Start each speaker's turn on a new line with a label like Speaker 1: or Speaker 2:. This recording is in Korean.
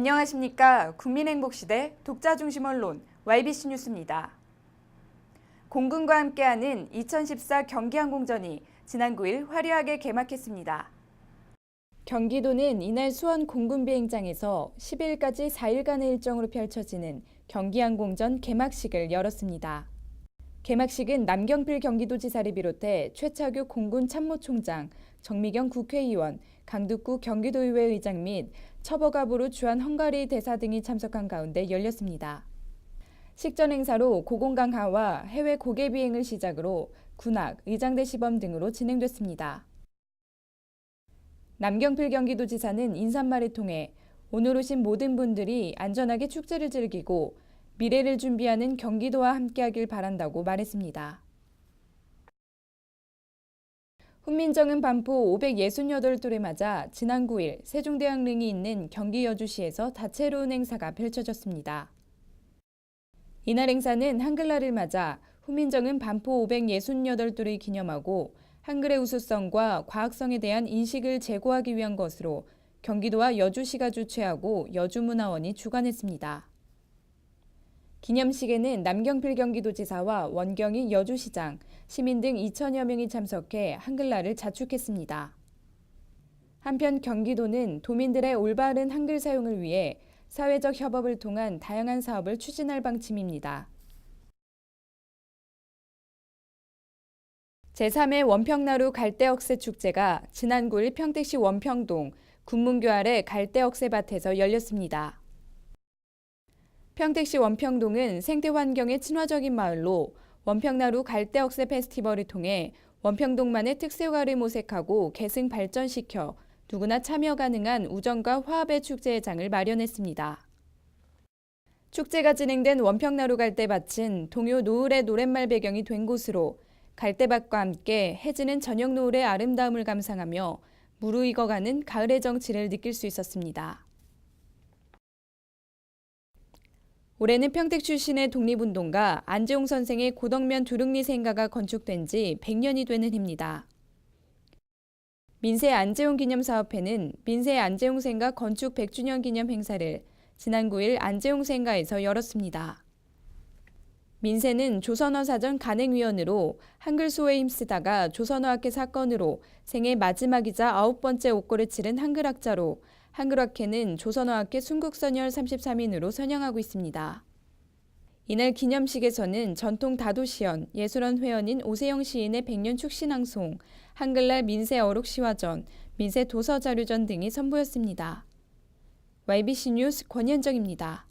Speaker 1: 안녕하십니까. 국민행복시대 독자중심 언론 YBC 뉴스입니다. 공군과 함께하는 2014 경기항공전이 지난 9일 화려하게 개막했습니다. 경기도는 이날 수원 공군비행장에서 10일까지 4일간의 일정으로 펼쳐지는 경기항공전 개막식을 열었습니다. 개막식은 남경필 경기도지사를 비롯해 최차규 공군 참모총장, 정미경 국회의원, 강두구 경기도의회 의장 및 처버갑으로 주한 헝가리 대사 등이 참석한 가운데 열렸습니다. 식전 행사로 고공강 하와 해외 고개 비행을 시작으로 군악, 의장대 시범 등으로 진행됐습니다. 남경필 경기도지사는 인사말을 통해 오늘 오신 모든 분들이 안전하게 축제를 즐기고 미래를 준비하는 경기도와 함께하길 바란다고 말했습니다. 훈민정음 반포 568돌을 맞아 지난 9일 세종대왕릉이 있는 경기 여주시에서 다채로운 행사가 펼쳐졌습니다. 이날 행사는 한글날을 맞아 훈민정음 반포 568돌을 기념하고 한글의 우수성과 과학성에 대한 인식을 제고하기 위한 것으로 경기도와 여주시가 주최하고 여주문화원이 주관했습니다. 기념식에는 남경필 경기도지사와 원경희 여주시장, 시민 등 2천여 명이 참석해 한글날을 자축했습니다. 한편 경기도는 도민들의 올바른 한글 사용을 위해 사회적 협업을 통한 다양한 사업을 추진할 방침입니다. 제3회 원평나루 갈대억새 축제가 지난 9일 평택시 원평동 군문교 아래 갈대억새밭에서 열렸습니다. 평택시 원평동은 생태 환경에 친화적인 마을로 원평나루 갈대 억새 페스티벌을 통해 원평동만의 특색화를 모색하고 계승 발전시켜 누구나 참여 가능한 우정과 화합의 축제의 장을 마련했습니다. 축제가 진행된 원평나루 갈대밭은 동요 노을의 노랫말 배경이 된 곳으로 갈대밭과 함께 해지는 저녁 노을의 아름다움을 감상하며 무르익어가는 가을의 정취를 느낄 수 있었습니다. 올해는 평택 출신의 독립운동가 안재홍 선생의 고덕면 두릉리 생가가 건축된 지 100년이 되는 해입니다. 민세 안재홍 기념사업회는 민세 안재홍 생가 건축 100주년 기념 행사를 지난 9일 안재홍 생가에서 열었습니다. 민세는 조선어 사전 간행위원으로 한글 수호에 힘쓰다가 조선어학회 사건으로 생애 마지막이자 아홉 번째 옥고를 치른 한글학자로 한글학회는 조선어학회 순국선열 33인으로 선양하고 있습니다. 이날 기념식에서는 전통 다도시연, 예술원 회원인 오세영 시인의 백년 축신앙송, 한글날 민세 어록 시화전, 민세 도서 자료전 등이 선보였습니다. YBC 뉴스 권현정입니다.